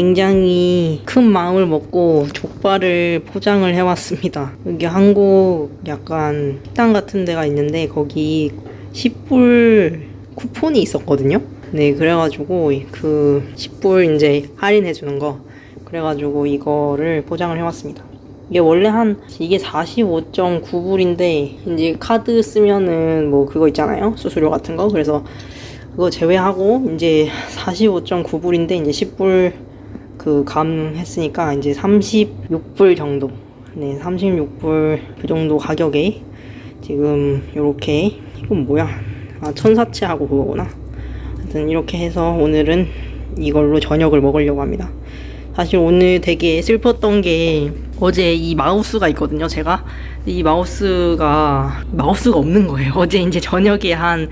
굉장히 큰 마음을 먹고 족발을 포장을 해왔습니다. 여기 한국 약간 식당 같은 데가 있는데 거기 10불 쿠폰이 있었거든요. 네, 그래가지고 그 10불 이제 할인해주는 거. 그래가지고 이거를 포장을 해왔습니다. 이게 원래 한 이게 45.9불인데 이제 카드 쓰면은 뭐 그거 있잖아요 수수료 같은 거 그래서 그거 제외하고 이제 45.9불인데 이제 10불 그 감했으니까 이제 36불 정도 네 36불 그 정도 가격에 지금 요렇게 이건 뭐야 아 천사채하고 그거구나 하여튼 이렇게 해서 오늘은 이걸로 저녁을 먹으려고 합니다 사실 오늘 되게 슬펐던 게 어제 이 마우스가 있거든요, 제가. 이 마우스가, 마우스가 없는 거예요. 어제 이제 저녁에 한,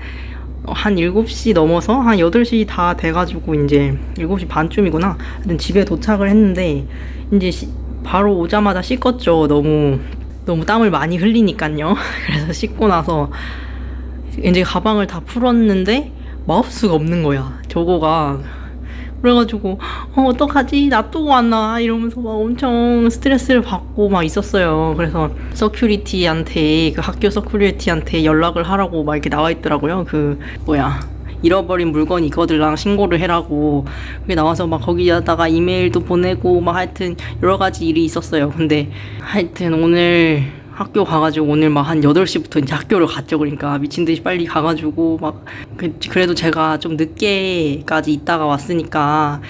한 7시 넘어서 한 8시 다 돼가지고 이제 7시 반쯤이구나. 하여튼 집에 도착을 했는데 이제 시- 바로 오자마자 씻었죠. 너무, 너무 땀을 많이 흘리니까요. 그래서 씻고 나서 이제 가방을 다 풀었는데 마우스가 없는 거야. 저거가 그래가지고 어 어떡하지? 놔두고 왔나? 이러면서 막 엄청 스트레스를 받고 막 있었어요. 그래서 서큐리티한테 그 학교 서큐리티한테 연락을 하라고 막 이렇게 나와 있더라고요. 그 뭐야. 잃어버린 물건 이거들랑 신고를 해라고. 그게 나와서 막 거기다가 이메일도 보내고 막 하여튼 여러 가지 일이 있었어요. 근데 하여튼 오늘 학교 가가지고 오늘 막 한 8시부터 이제 학교를 갔죠. 그러니까 미친 듯이 빨리 가가지고 막 그, 그래도 제가 좀 늦게까지 있다가 왔으니까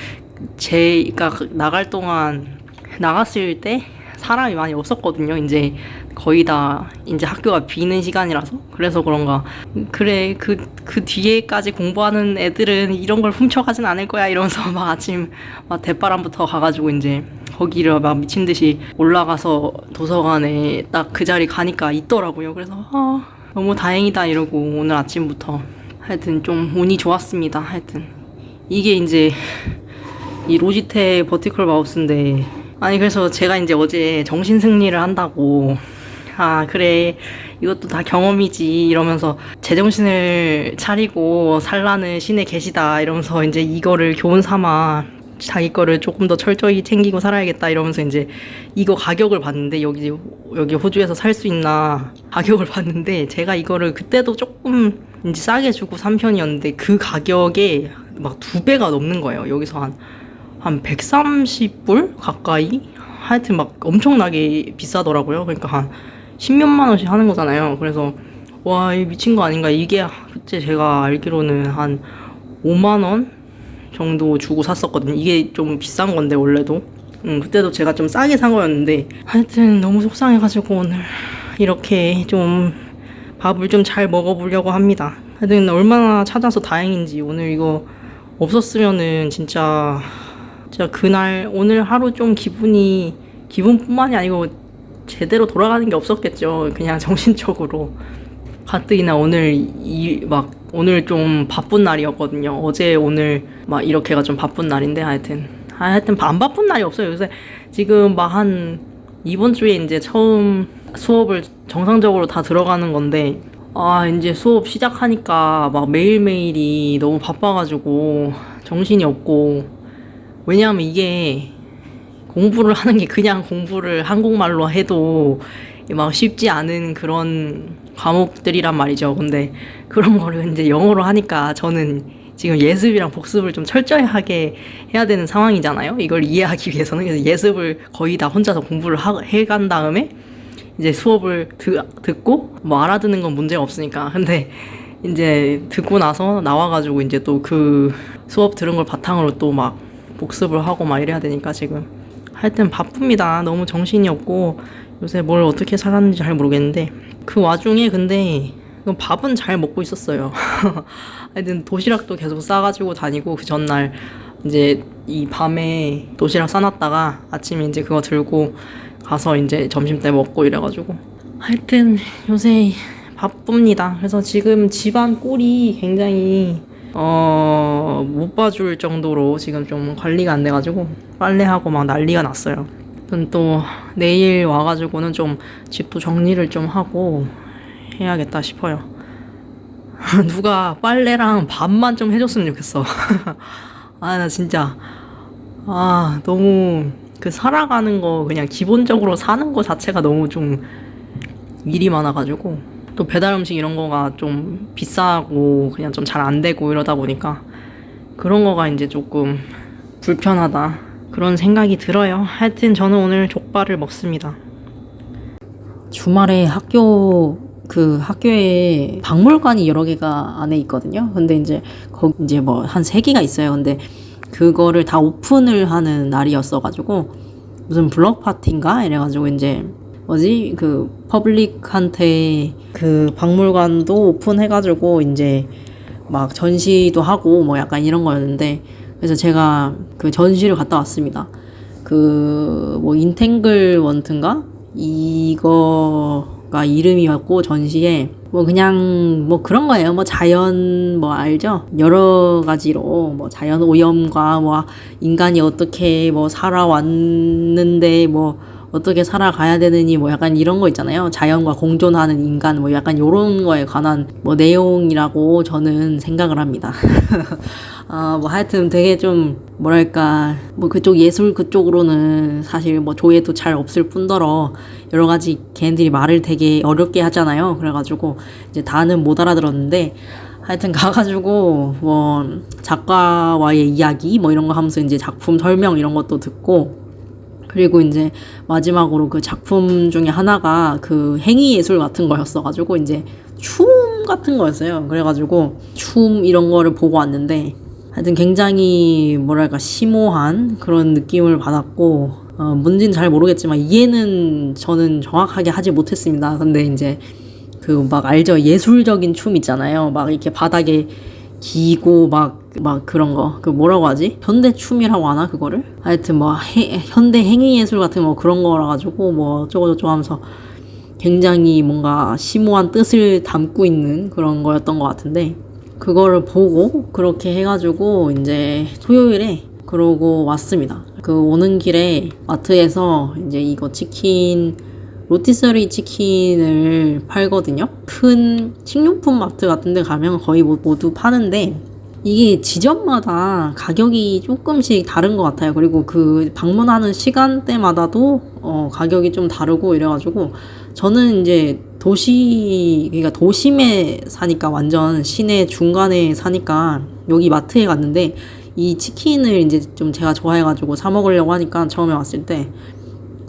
제가 그 나갈 동안 나갔을 때 사람이 많이 없었거든요. 이제 거의 다 이제 학교가 비는 시간이라서 그래서 그런가 그래 그그 뒤에까지 공부하는 애들은 이런 걸 훔쳐가진 않을 거야 이러면서 막 아침 막 대바람부터 가가지고 이제 거기를 막 미친 듯이 올라가서 도서관에 딱 그 자리 가니까 있더라고요. 그래서 아, 너무 다행이다 이러고 오늘 아침부터 하여튼 좀 운이 좋았습니다. 하여튼 이게 이제 이 로지텍 버티컬 마우스인데 아니 그래서 제가 이제 어제 정신 승리를 한다고 아 그래 이것도 다 경험이지 이러면서 제정신을 차리고 살라는 신에 계시다 이러면서 이제 이거를 교훈 삼아 자기 거를 조금 더 철저히 챙기고 살아야겠다 이러면서 이제 이거 가격을 봤는데 여기 여기 호주에서 살 수 있나 가격을 봤는데 제가 이거를 그때도 조금 이제 싸게 주고 산 편이었는데 그 가격에 막 두 배가 넘는 거예요 여기서 한 한 130불 가까이 하여튼 막 엄청나게 비싸더라고요. 그러니까 한 10몇만 원씩 하는 거잖아요. 그래서 와, 이 미친 거 아닌가. 이게 그때 제가 알기로는 한 5만 원 정도 주고 샀었거든요. 이게 좀 비싼 건데 원래도. 음, 그때도 제가 좀 싸게 산 거였는데 하여튼 너무 속상해가지고 오늘 이렇게 좀 밥을 좀 잘 먹어보려고 합니다. 하여튼 얼마나 찾아서 다행인지 오늘 이거 없었으면은 진짜 진짜 그날 오늘 하루 좀 기분이 기분뿐만이 아니고 제대로 돌아가는 게 없었겠죠. 그냥 정신적으로 가뜩이나 오늘 이막 오늘 좀 바쁜 날이었거든요. 어제 오늘 막 이렇게가 좀 바쁜 날인데 하여튼 아, 하여튼 안 바쁜 날이 없어요. 요새 지금 막 한 이번 주에 이제 처음 수업을 정상적으로 다 들어가는 건데 아 이제 수업 시작하니까 막 매일매일이 너무 바빠가지고 정신이 없고 왜냐하면 이게 공부를 하는 게 그냥 공부를 한국말로 해도 막 쉽지 않은 그런 과목들이란 말이죠. 근데 그런 거를 이제 영어로 하니까 저는 지금 예습이랑 복습을 좀 철저히 하게 해야 되는 상황이잖아요. 이걸 이해하기 위해서는 그래서 예습을 거의 다 혼자서 공부를 하, 해간 다음에 이제 수업을 드, 듣고 뭐 알아듣는 건 문제가 없으니까. 근데 이제 듣고 나서 나와가지고 이제 또 그 수업 들은 걸 바탕으로 또 막 복습을 하고 막 이래야 되니까 지금 하여튼 바쁩니다. 너무 정신이 없고 요새 뭘 어떻게 살았는지 잘 모르겠는데 그 와중에 근데 밥은 잘 먹고 있었어요. 하여튼 도시락도 계속 싸가지고 다니고 그 전날 이제 이 밤에 도시락 싸놨다가 아침에 이제 그거 들고 가서 이제 점심 때 먹고 이래가지고 하여튼 요새 바쁩니다. 그래서 지금 집안 꼴이 굉장히 어, 못 봐줄 정도로 지금 좀 관리가 안 돼가지고 빨래하고 막 난리가 났어요. 또 내일 와가지고는 좀 집도 정리를 좀 하고 해야겠다 싶어요. 누가 빨래랑 밥만 좀 해줬으면 좋겠어. 아, 나 진짜 아, 너무 그 살아가는 거 그냥 기본적으로 사는 거 자체가 너무 좀 일이 많아가지고 또 배달 음식 이런 거가 좀 비싸고 그냥 좀 잘 안 되고 이러다 보니까 그런 거가 이제 조금 불편하다 그런 생각이 들어요. 하여튼 저는 오늘 족발을 먹습니다. 주말에 학교 그 학교에 박물관이 여러 개가 안에 있거든요. 근데 이제 거 이제 뭐 한 세 개가 있어요. 근데 그거를 다 오픈을 하는 날이었어가지고 무슨 블럭 파티인가 이래가지고 이제 뭐지 그 퍼블릭한테 그 박물관도 오픈해가지고 이제 막 전시도 하고 뭐 약간 이런 거였는데 그래서 제가 그 전시를 갔다 왔습니다. 그 뭐 인탱글 원트인가 이거가 이름이었고 전시에 뭐 그냥 뭐 그런 거예요. 뭐 자연 뭐 알죠? 여러 가지로 뭐 자연 오염과 뭐 인간이 어떻게 뭐 살아왔는데 뭐 어떻게 살아가야 되느니 뭐 약간 이런 거 있잖아요. 자연과 공존하는 인간 뭐 약간 요런 거에 관한 뭐 내용이라고 저는 생각을 합니다. 아, 뭐 하여튼 되게 좀 뭐랄까 뭐 그쪽 예술 그쪽으로는 사실 뭐 조회도 잘 없을 뿐더러 여러 가지 걔네들이 말을 되게 어렵게 하잖아요. 그래가지고 이제 다는 못 알아들었는데 하여튼 가가지고 뭐 작가와의 이야기 뭐 이런 거 하면서 이제 작품 설명 이런 것도 듣고 그리고 이제 마지막으로 그 작품 중에 하나가 그 행위 예술 같은 거였어가지고 이제 춤 같은 거였어요. 그래가지고 춤 이런 거를 보고 왔는데 하여튼 굉장히 뭐랄까 심오한 그런 느낌을 받았고 어, 뭔지는 잘 모르겠지만 이해는 저는 정확하게 하지 못했습니다. 근데 이제 그 막 알죠 예술적인 춤 있잖아요. 막 이렇게 바닥에 기고 막 막 그런 거 그 뭐라고 하지 현대 춤이라고 하나 그거를 하여튼 뭐 해- 현대 행위 예술 같은 뭐 그런 거라 가지고 뭐 어쩌고 저쩌고 하면서 굉장히 뭔가 심오한 뜻을 담고 있는 그런 거였던 것 같은데 그거를 보고 그렇게 해가지고 이제 토요일에 그러고 왔습니다. 그 오는 길에 마트에서 이제 이거 치킨 로티서리 치킨을 팔거든요. 큰 식료품 마트 같은 데 가면 거의 모- 모두 파는데 이게 지점마다 가격이 조금씩 다른 것 같아요. 그리고 그 방문하는 시간대마다도 어, 가격이 좀 다르고 이래가지고 저는 이제 도시 그러니까 도심에 사니까 완전 시내 중간에 사니까 여기 마트에 갔는데 이 치킨을 이제 좀 제가 좋아해가지고 사 먹으려고 하니까 처음에 왔을 때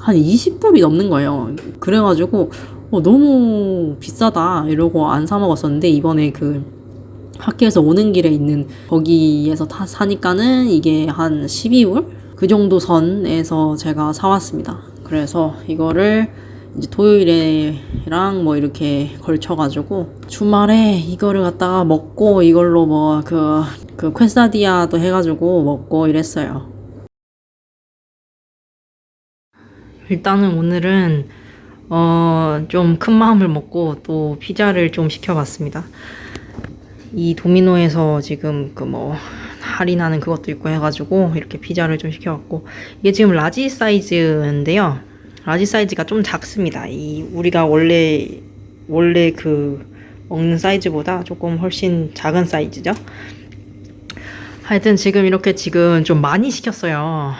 한 20불이 넘는 거예요. 그래가지고 어, 너무 비싸다 이러고 안 사 먹었었는데 이번에 그 학교에서 오는 길에 있는 거기에서 타 사니까는 이게 한 12불 그 정도 선에서 제가 사왔습니다. 그래서 이거를 이제 토요일에랑 뭐 이렇게 걸쳐가지고 주말에 이거를 갖다가 먹고 이걸로 뭐 그 그 퀘사디아도 해가지고 먹고 이랬어요. 일단은 오늘은 어, 좀 큰 마음을 먹고 또 피자를 좀 시켜봤습니다. 이 도미노에서 지금 그 뭐 할인하는 그것도 있고 해가지고 이렇게 피자를 좀 시켜봤고 이게 지금 라지 사이즈인데요. 라지 사이즈가 좀 작습니다. 이 우리가 원래 원래 그 먹는 사이즈보다 조금 훨씬 작은 사이즈죠. 하여튼 지금 이렇게 지금 좀 많이 시켰어요.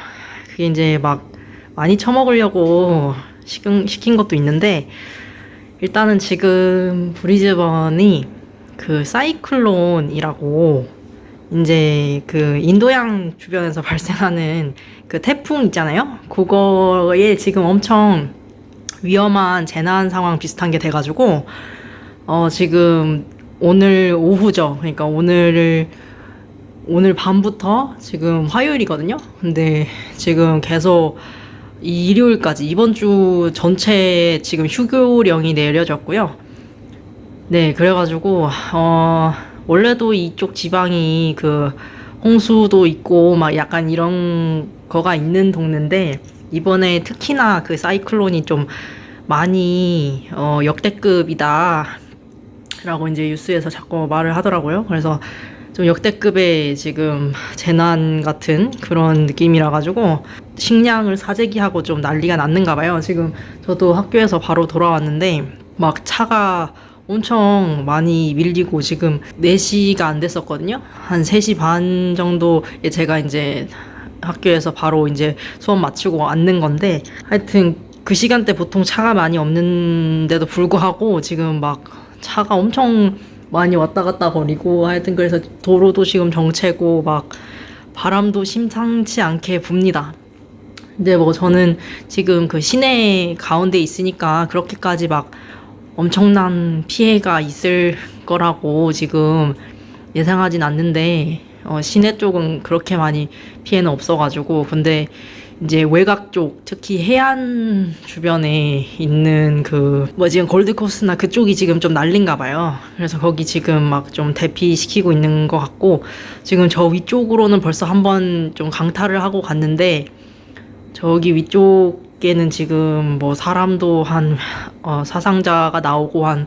그게 이제 막 많이 처먹으려고 시킨, 시킨 것도 있는데 일단은 지금 브리즈번이 그 사이클론이라고 이제 그 인도양 주변에서 발생하는 그 태풍 있잖아요. 그거에 지금 엄청 위험한 재난 상황 비슷한 게 돼가지고 어 지금 오늘 오후죠. 그러니까 오늘을 오늘 밤부터 지금 화요일이거든요. 근데 지금 계속 이 일요일까지 이번 주 전체 지금 휴교령이 내려졌고요. 네, 그래가지고 어 원래도 이쪽 지방이 그 홍수도 있고 막 약간 이런 거가 있는 동네인데 이번에 특히나 그 사이클론이 좀 많이 어 역대급이다. 라고 이제 뉴스에서 자꾸 말을 하더라고요. 그래서 좀 역대급의 지금 재난 같은 그런 느낌이라 가지고 식량을 사재기하고 좀 난리가 났는가 봐요. 지금 저도 학교에서 바로 돌아왔는데 막 차가 엄청 많이 밀리고 지금 4시가 안 됐었거든요. 한 3시 반 정도에 제가 이제 학교에서 바로 이제 수업 마치고 왔는 건데 하여튼 그 시간대 보통 차가 많이 없는데도 불구하고 지금 막 차가 엄청 많이 왔다 갔다 거리고 하여튼 그래서 도로도 지금 정체고 막 바람도 심상치 않게 붑니다. 근데 뭐 저는 지금 그 시내 가운데 있으니까 그렇게까지 막 엄청난 피해가 있을 거라고 지금 예상하진 않는데 어, 시내 쪽은 그렇게 많이 피해는 없어가지고 근데 이제 외곽 쪽 특히 해안 주변에 있는 그 뭐 지금 골드코스트나 그쪽이 지금 좀 난린가 봐요. 그래서 거기 지금 막 좀 대피시키고 있는 것 같고 지금 저 위쪽으로는 벌써 한번 좀 강탈을 하고 갔는데 저기 위쪽 에는 지금 뭐 사람도 한 어, 사상자가 나오고 한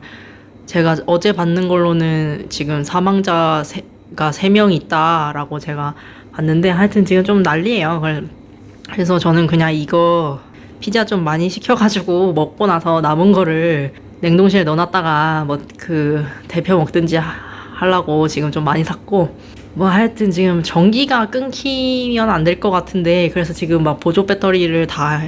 제가 어제 받는 걸로는 지금 사망자가 세 명이 있다라고 제가 봤는데 하여튼 지금 좀 난리예요. 그래- 그래서 저는 그냥 이거 피자 좀 많이 시켜가지고 먹고 나서 남은 거를 냉동실에 넣어놨다가 뭐 그 대표 먹든지 하- 하려고 지금 좀 많이 샀고 뭐 하여튼 지금 전기가 끊기면 안 될 것 같은데 그래서 지금 막 보조 배터리를 다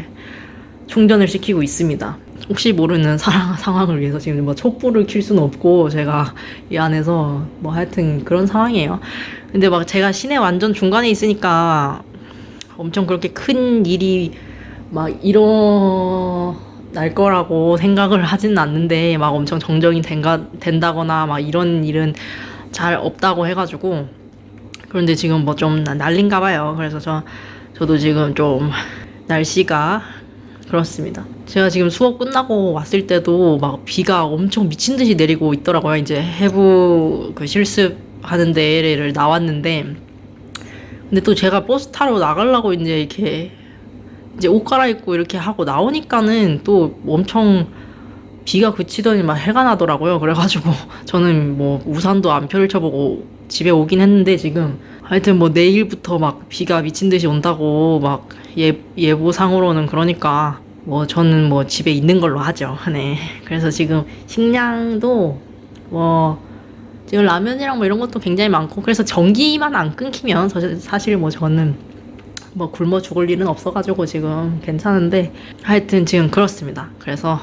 충전을 시키고 있습니다. 혹시 모르는 사- 상황을 위해서 지금 뭐 촛불을 킬 수는 없고 제가 이 안에서 뭐 하여튼 그런 상황이에요. 근데 막 제가 시내 완전 중간에 있으니까 엄청 그렇게 큰 일이 막 일어날 거라고 생각을 하지는 않는데 막 엄청 정정이 된가, 된다거나 막 이런 일은 잘 없다고 해가지고 그런데 지금 뭐 좀 난린가 봐요. 그래서 저 저도 지금 좀 날씨가 그렇습니다. 제가 지금 수업 끝나고 왔을 때도 막 비가 엄청 미친 듯이 내리고 있더라고요. 이제 해부 그 실습 하는 데를 나왔는데 근데 또 제가 버스 타러 나가려고 이제 이렇게 이제 옷 갈아입고 이렇게 하고 나오니까는 또 엄청 비가 그치더니 막 해가 나더라고요. 그래가지고 저는 뭐 우산도 안 펼쳐보고 집에 오긴 했는데 지금 하여튼 뭐 내일부터 막 비가 미친 듯이 온다고 막 예, 예보상으로는 그러니까 뭐 저는 뭐 집에 있는 걸로 하죠. 네. 그래서 지금 식량도 뭐 지금 라면이랑 뭐 이런 것도 굉장히 많고 그래서 전기만 안 끊기면 저- 사실 뭐 저는 뭐 굶어 죽을 일은 없어가지고 지금 괜찮은데 하여튼 지금 그렇습니다. 그래서